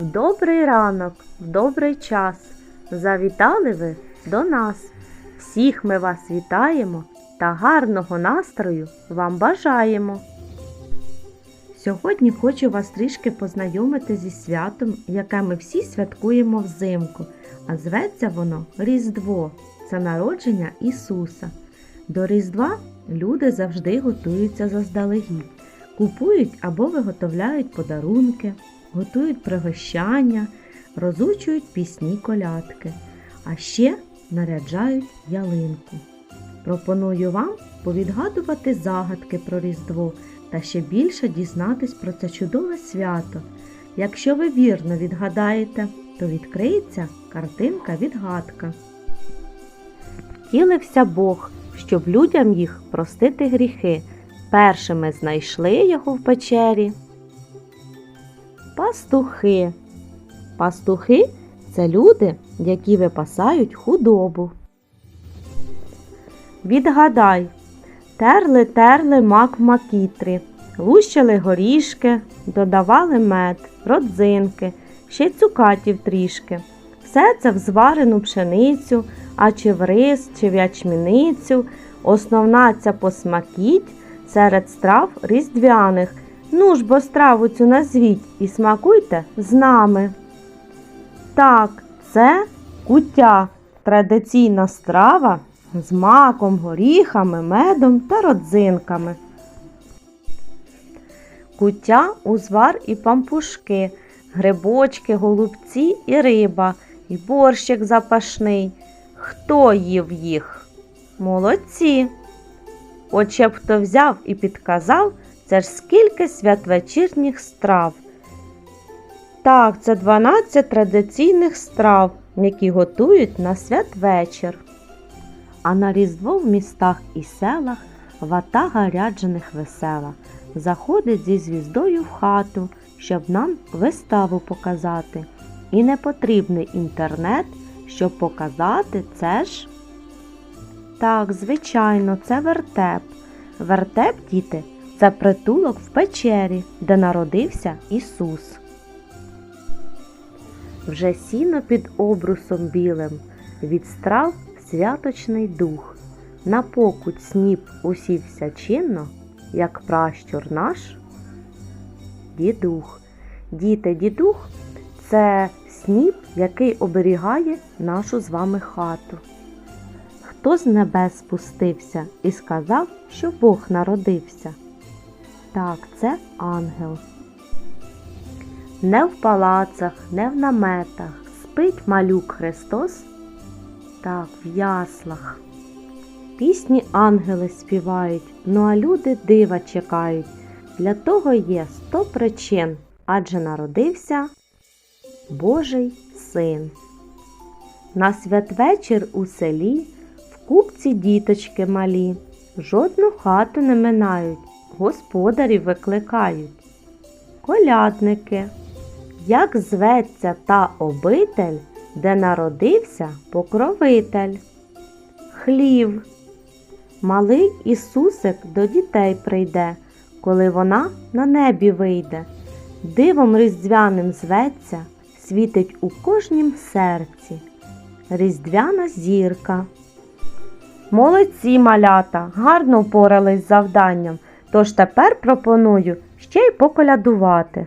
Добрий ранок, в добрий час. Завітали ви до нас. Всіх ми вас вітаємо та гарного настрою вам бажаємо. Сьогодні хочу вас трішки познайомити зі святом, яке ми всі святкуємо взимку, а зветься воно Різдво. Це народження Ісуса. До Різдва люди завжди готуються заздалегідь, купують або виготовляють подарунки, готують пригощання, розучують пісні колядки, а ще наряджають ялинку. Пропоную вам повідгадувати загадки про Різдво та ще більше дізнатись про це чудове свято. Якщо ви вірно відгадаєте, то відкриється картинка відгадка. Втілився Бог, щоб людям їх простити гріхи. Першими знайшли його в печері. Пастухи. Пастухи це люди, які випасають худобу. Відгадай, терли терли мак в лущили горішки, додавали мед, родзинки, ще й цукатів трішки. Все це в зварену пшеницю, а чи в рис, чи в ячміницю. Основна ця посмакіть серед страв різдвяних. Ну ж бо страву цю назвіть і смакуйте з нами. Так, це куття, традиційна страва з маком, горіхами, медом та родзинками. Куття, узвар і пампушки, грибочки, голубці і риба, і борщик запашний. Хто їв їх? Молодці. От ще б хто взяв і підказав, це ж скільки святвечірніх страв. Так, це 12 традиційних страв, які готують на святвечір. А на Різдво в містах і селах вата гаряджених весела заходить зі звіздою в хату, щоб нам виставу показати. І не потрібний інтернет, щоб показати це ж. Так, звичайно, це вертеп. Вертеп, діти, це притулок в печері, де народився Ісус. Вже сіно під обрусом білим, від страв святочний дух. На покуть сніп усівся чинно, як пращур наш дідух. Діти, дідух це сніп, який оберігає нашу з вами хату. Хто з небес спустився і сказав, що Бог народився? Так, це ангел. Не в палацах, не в наметах спить малюк Христос. Так, в яслах. Пісні ангели співають, ну а люди дива чекають. Для того є сто причин, адже народився Божий син. На святвечір у селі в купці діточки малі, жодну хату не минають, господарів викликають. Колядники, як зветься та обитель, де народився покровитель. Хлів. Малий Ісусик до дітей прийде, коли вона на небі вийде. Дивом різдвяним зветься, світить у кожнім серці. Різдвяна зірка. Молодці малята, гарно впорались з завданням. Тож тепер пропоную ще й поколядувати.